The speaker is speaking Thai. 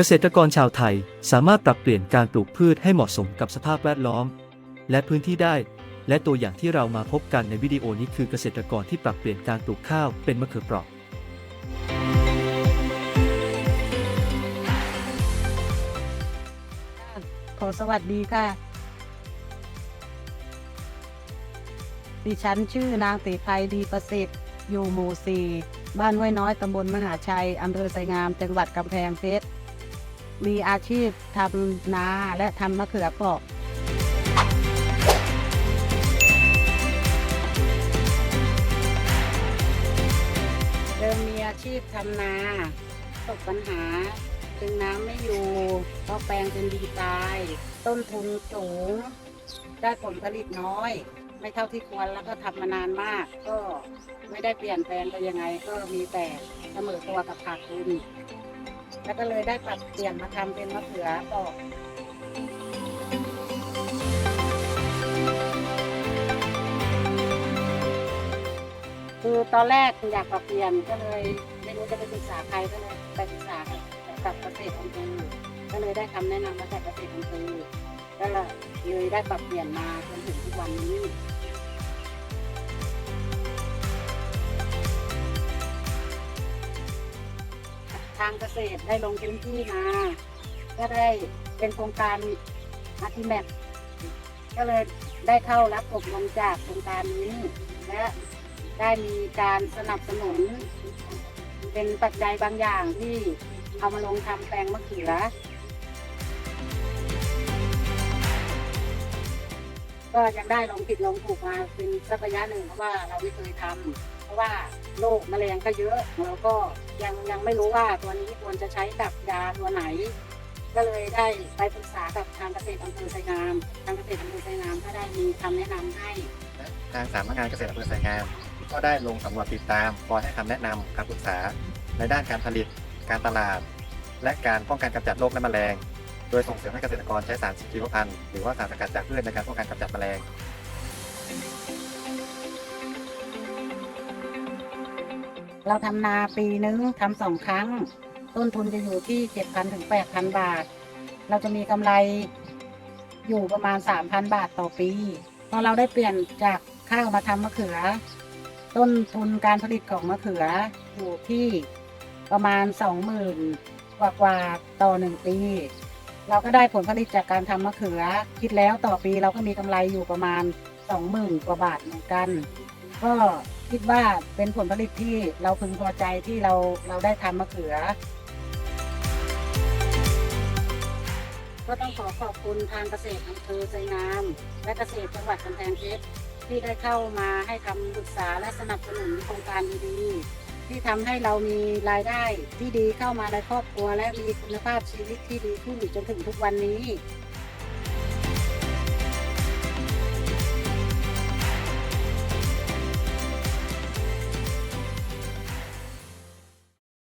กษตรกรชาวไทยสามารถปรับเปลี่ยนการปลูกพืชให้เหมาะสมกับสภาพแวดล้อม และพื้นที่ได้ และตัวอย่างที่เรามาพบกันในวิดีโอนี้คือเกษตรกรที่ปรับเปลี่ยนการปลูกข้าวเป็นมะเขือเปราะขอสวัสดีค่ะ ดิฉันชื่อนางติไพดีประสิทธิ์อยู่หมู่สี่บ้านห้วยน้อยตำบลมหาชัยอำเภอไสงาม จังหวัดกำแพงเพชร มีอาชีพทำนาและทำมะเขือเปราะเดิมมีอาชีพทำนาตกปัญหาดึงน้ำไม่อยู่เพราะแปลงเป็นดีตาย ต้นทุนสูง ได้ผลผลิตน้อย ไม่เท่าที่ควรแล้วก็ทำมานานมาก ก็ไม่ได้เปลี่ยนแปลงไปยังไง ก็มีแต่เสมอตัวกับขาดทุนแล้วก็เลยได้ปรับเปลี่ยนมาทำเป็นมะเขือปอกคือตอนแรกอยากปรับเปลี่ยนก็เลยไม่รู้จะไปปรึกษาใครก็เลยไปปรึกษากับกับเกษตรอำเภอก็เลยได้คำแนะนำมาจากเกษตรอำเภอก็เลยได้ปรับเปลี่ยนมาจนถึงทุกวันนี้ ทางเกษตรได้ลงพื้นที่มา ก็ได้เป็นโครงการอาร์ติแมทก็เลยได้เข้ารับอบรมจากโครงการนี้ และได้มีการสนับสนุน เป็นปัจจัยบางอย่างที่เอามาลงทำแปลงมะเขือ ก็ยังได้ลองผิดลองถูกมาเป็นสักระยะหนึ่งเพราะว่าเราไม่เคยทำเพราะว่าโรคแมลงก็เยอะแล้วก็ยังยังไม่รู้ว่าตัวนี้ควรจะใช้กับยาตัวไหน ก็เลยได้ไปปรึกษากับทางเกษตรอำเภอไซงามทางเกษตรอำเภอไซงามก็ได้มีคำแนะนำให้ทางสำนักงานเกษตรอำเภอไสงาม ก็ได้ลงสำรวจติดตามคอยให้คำแนะนำคำปรึกษาในด้านการผลิต การตลาด และการป้องกันกำจัดโรคและแมลง โดยส่งเสริมให้เกษตรกรใช้สารชีวพันธุ์หรือว่าสารสกัดจากพืชในการป้องกันกำจัดแมลงเราทำนาปีนึงทำสองครั้ง ต้นทุนจะอยู่ที่เจ็ดพันถึงแปดพันบาท เราจะมีกำไรอยู่ประมาณสามพันบาทต่อปีพอเราได้เปลี่ยนจากข้าวมาทำมะเขือ ต้นทุนการผลิตของมะเขืออยู่ที่ประมาณสองหมื่นกว่ากว่าต่อหนึ่งปี เราก็ได้ผลผลิตจากการทำมะเขือ คิดแล้วต่อปีเราก็มีกำไรอยู่ประมาณสองหมื่นกว่าบาทเหมือนกัน ก็คิดว่าเป็นผลผลิตที่เราพึงพอใจที่เราเราได้ทำมะเขือ ก็ต้องขอขอบคุณทางเกษตรอำเภอไซงาม และเกษตรจังหวัดกำแพงเพชรที่ได้เข้ามาให้คำปรึกษาและสนับสนุนโครงการดีๆ ที่ทำให้เรามีรายได้ที่ดีเข้ามาในครอบครัวและมีคุณภาพชีวิตที่ดีขึ้นจนถึงทุกวันนี้